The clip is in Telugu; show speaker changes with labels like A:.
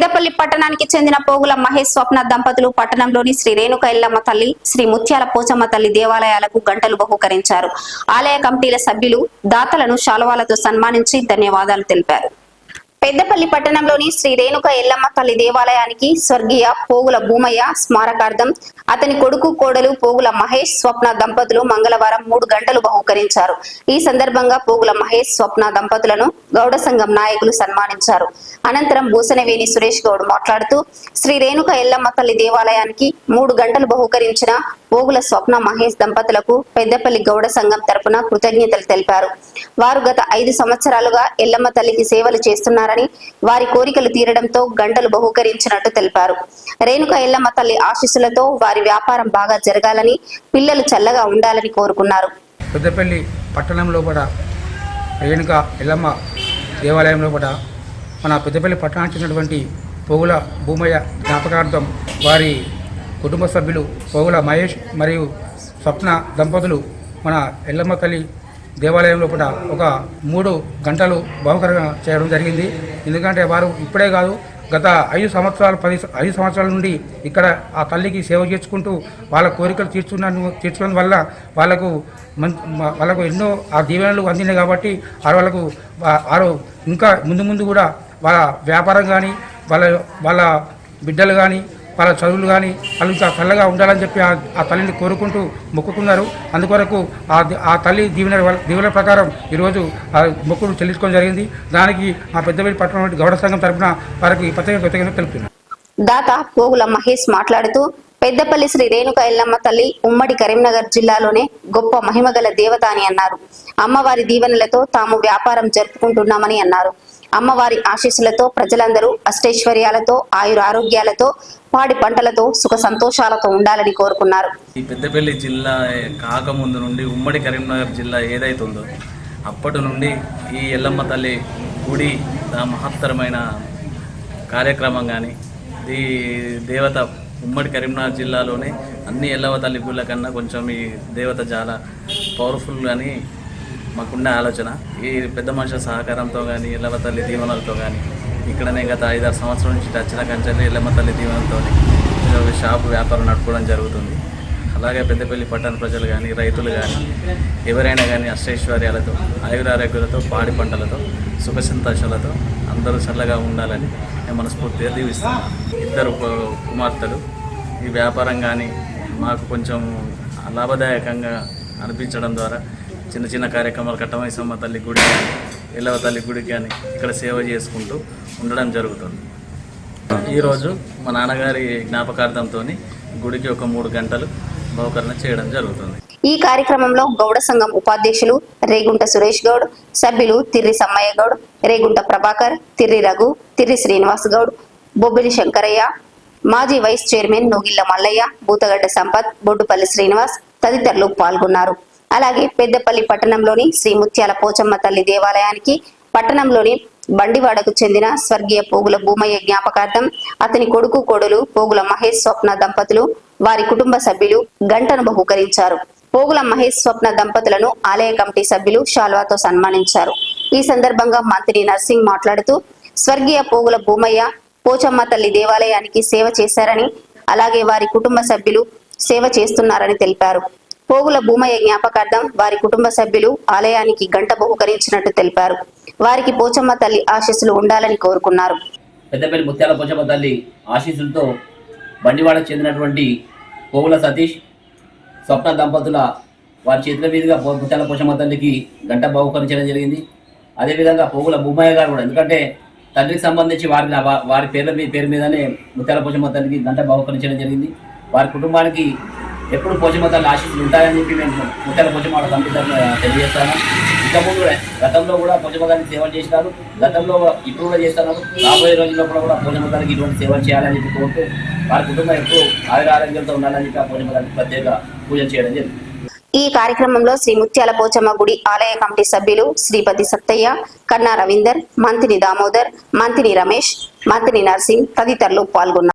A: పెద్దపల్లి పట్టణానికి చెందిన పోగుల మహేష్ స్వప్న దంపతులు పట్టణంలోని శ్రీ రేణుక ఎల్లమ్మ తల్లి శ్రీ ముత్యాల పోచమ్మ తల్లి దేవాలయాలకు గంటలు బహుకరించారు. ఆలయ కమిటీల సభ్యులు దాతలను శాలువాలతో సన్మానించి ధన్యవాదాలు తెలిపారు. పెద్దపల్లి పట్టణంలోని శ్రీ రేణుక ఎల్లమ్మ తల్లి దేవాలయానికి స్వర్గీయ పోగుల భూమయ్య స్మారకార్థం అతని కొడుకు కోడలు పోగుల మహేష్ స్వప్న దంపతులు మంగళవారం మూడు గంటలు బహుకరించారు. ఈ సందర్భంగా పోగుల మహేష్ స్వప్న దంపతులను గౌడ సంఘం నాయకులు సన్మానించారు. అనంతరం భూసనవేణి సురేష్ గౌడ్ మాట్లాడుతూ శ్రీ రేణుక ఎల్లమ్మ తల్లి దేవాలయానికి మూడు గంటలు బహుకరించిన పోగుల స్వప్న మహేష్ దంపతులకు పెద్దపల్లి గౌడ సంఘం తరపున కృతజ్ఞతలు తెలిపారు. వారు గత ఐదు సంవత్సరాలుగా ఎల్లమ్మ తల్లికి సేవలు చేస్తున్నారు. చేస్తున్నారని వారి కోరికలు తీరడంతో గంటలు బహుకరించినట్టు తెలిపారు. రేణుక ఎల్లమ్మ తల్లి ఆశీస్సులతో వారి వ్యాపారం బాగా జరగాలని పిల్లలు చల్లగా ఉండాలని కోరుకున్నారు.
B: పెద్దపల్లి పట్టణంలో కూడా రేణుక ఎల్లమ్మ దేవాలయంలో కూడా మన పెద్దపల్లి పట్టణానికి చెందినటువంటి పోగుల భూమయ్య జ్ఞాపకార్థం వారి కుటుంబ సభ్యులు పోగుల మహేష్ మరియు స్వప్న దంపతులు మన ఎల్లమ్మ తల్లి దేవాలయంలో కూడా ఒక మూడు గంటలు బహుకరంగా చేయడం జరిగింది. ఎందుకంటే వారు ఇప్పుడే కాదు గత ఐదు సంవత్సరాలు పది ఐదు సంవత్సరాల నుండి ఇక్కడ ఆ తల్లికి సేవ చేసుకుంటూ వాళ్ళ కోరికలు తీర్చున్న తీర్చడం వల్ల వాళ్ళకు మం వాళ్ళకు ఎన్నో ఆ దీవెనలు అందినాయి కాబట్టి ఆ వాళ్ళకు వారు ఇంకా ముందు ముందు కూడా వాళ్ళ వ్యాపారం కానీ వాళ్ళ వాళ్ళ బిడ్డలు కానీ వాళ్ళ చదువులు కానీ వాళ్ళు ఇంకా చల్లగా ఉండాలని చెప్పి ఆ- తల్లిని కోరుకుంటూ మొక్కుకున్నారు. అందుకొరకు ఆ తల్లి దీవెన దీవెన ప్రకారం ఈరోజు ఆ మొక్కును చెల్లించుకోవడం జరిగింది. దానికి మా పెద్దపల్లి పట్టణం గౌడ సంఘం తరఫున వారికి ప్రత్యేక కృతజ్ఞతలు తెలుపుతున్నాను
A: దాత పోగుల మహేష్ మాట్లాడుతూ పెద్దపల్లి శ్రీ రేణుక ఎల్లమ్మ తల్లి ఉమ్మడి కరీంనగర్ జిల్లాలోనే గొప్ప మహిమగల దేవత అని అన్నారు. అమ్మవారి దీవెనలతో తాము వ్యాపారం జరుపుకుంటున్నామని అన్నారు. అమ్మవారి ఆశీస్సులతో ప్రజలందరూ అష్టైశ్వర్యాలతో ఆయుర ఆరోగ్యాలతో పాడి పంటలతో సుఖ సంతోషాలతో ఉండాలని కోరుకున్నారు.
C: ఈ పెద్దపల్లి జిల్లా కాకముందు నుండి ఉమ్మడి కరీంనగర్ జిల్లా ఏదైతే ఉందో అప్పటి నుండి ఈ ఎల్లమ్మ తల్లి గుడి మహత్తరమైన కార్యక్రమం కానీ ఈ దేవత ఉమ్మడి కరీంనగర్ జిల్లాలోనే అన్ని ఎల్లవ తల్లి గుళ్ళ కన్నా కొంచెం ఈ దేవత చాలా పవర్ఫుల్ అని మాకుండే ఆలోచన. ఈ పెద్ద మనుషుల సహకారంతో కానీ ఎల్లవ తల్లి దీవెనలతో కానీ ఇక్కడనే గత ఐదారు సంవత్సరాల నుంచి వచ్చిన కంచెల్లి ఎల్లమ్మ తల్లి దీవెనలతో షాపు వ్యాపారం నడుపుకోవడం జరుగుతుంది. అలాగే పెద్దపల్లి పట్టణ ప్రజలు కానీ రైతులు కానీ ఎవరైనా కానీ అష్టైశ్వర్యాలతో ఆయురారోగ్యాలతో పాడి పంటలతో సుఖ సంతోషాలతో అందరూ చల్లగా ఉండాలని నేను మనస్ఫూర్తిగా దీవిస్తాను ఇద్దరు కుమార్తెలు ఈ వ్యాపారం కానీ మాకు కొంచెం లాభదాయకంగా అనిపించడం ద్వారా చిన్న చిన్న కార్యక్రమాలు కట్టమైసమ్మ తల్లి గుడి కానీ ఎల్లవ తల్లి గుడికి కానీ ఇక్కడ సేవ చేసుకుంటూ ఉండడం జరుగుతుంది. ఈరోజు మా నాన్నగారి జ్ఞాపకార్థంతో గుడికి ఒక మూడు గంటలు బహుకరణ చేయడం జరుగుతుంది.
A: ఈ కార్యక్రమంలో గౌడ సంఘం ఉపాధ్యక్షులు రేగుంట సురేష్ గౌడ్ సభ్యులు తిర్రి సమ్మయ్య గౌడ్ రేగుంట ప్రభాకర్ తిర్రి రఘు తిర్రి శ్రీనివాస్ గౌడ్ బొబ్బిలి శంకరయ్య మాజీ వైస్ చైర్మన్ నోగిళ్ళ మల్లయ్య బూతగడ్డ సంపత్ బొడ్డుపల్లి శ్రీనివాస్ తదితరులు పాల్గొన్నారు. అలాగే పెద్దపల్లి పట్టణంలోని శ్రీ ముత్యాల పోచమ్మ తల్లి దేవాలయానికి పట్టణంలోని బండివాడకు చెందిన స్వర్గీయ పోగుల భూమయ్య జ్ఞాపకార్థం అతని కొడుకు కోడలు పోగుల మహేష్ స్వప్న దంపతులు వారి కుటుంబ సభ్యులు గంటను బహుకరించారు. పోగుల మహేష్ స్వప్న దంపతులను ఆలయ కమిటీ సభ్యులు షాల్వాతో సన్మానించారు. ఈ సందర్భంగా మంత్రి నర్సింగ్ మాట్లాడుతూ స్వర్గీయ పోగుల భూమయ్య పోచమ్మ తల్లి దేవాలయానికి సేవ చేశారని అలాగే వారి కుటుంబ సభ్యులు సేవ చేస్తున్నారని తెలిపారు. పోగుల భూమయ్య జ్ఞాపకార్థం వారి కుటుంబ సభ్యులు ఆలయానికి గంట బహుకరించినట్టు తెలిపారు. వారికి పోచమ్మ తల్లి ఆశీస్సులు ఉండాలని కోరుకున్నారు.
D: పెద్దపల్లి ముత్యాల పోచమ్మ తల్లి ఆశీస్సులతో బండివాడకు చెందినటువంటి పోగుల సతీష్ స్వప్న దంపతుల వారి చేతుల మీదుగా పో- ముత్యాల పోచమ్మ తల్లికి గంట బహుకరించడం జరిగింది. అదేవిధంగా పోగుల భూమయ్య గారు కూడా ఎందుకంటే తండ్రికి సంబంధించి వారి వారి పేర్ల మీద పేరు మీదనే ముత్యాల పోచమ్మ తల్లికి గంట బహుకరించడం జరిగింది. వారి కుటుంబానికి ఎప్పుడు పోచమ్మ తల్లి ఆశీస్సులు ఉంటాయని చెప్పి మేము ముత్యాల పోచమ్మ కమిటీ తెలియజేస్తాను. ఇంతకుముందు గతంలో కూడా పోచమ్మ తల్లికి సేవలు చేసినారు. గతంలో ఇప్పుడు కూడా చేస్తున్నారు. రాబోయే రోజుల్లో కూడా కూడా పోచమ్మ తల్లికి ఇటువంటి సేవలు చేయాలని చెప్పి కోరుతూ వారి కుటుంబం ఎప్పుడు ఆయుర ఆరోగ్యంతో ఉండాలని చెప్పి ఆ పోచమ్మ తల్లికి ప్రత్యేక పూజలు చేయడం జరిగింది.
A: ఈ కార్యక్రమంలో శ్రీ ముత్యాల పోచమ్మ గుడి ఆలయ కమిటీ సభ్యులు శ్రీపతి సత్తయ్య కన్నా రవీందర్ మంత్రి దామోదర్ మంత్రి రమేష్ మంత్రి నర్సింగ్ తదితరులు పాల్గొన్నారు.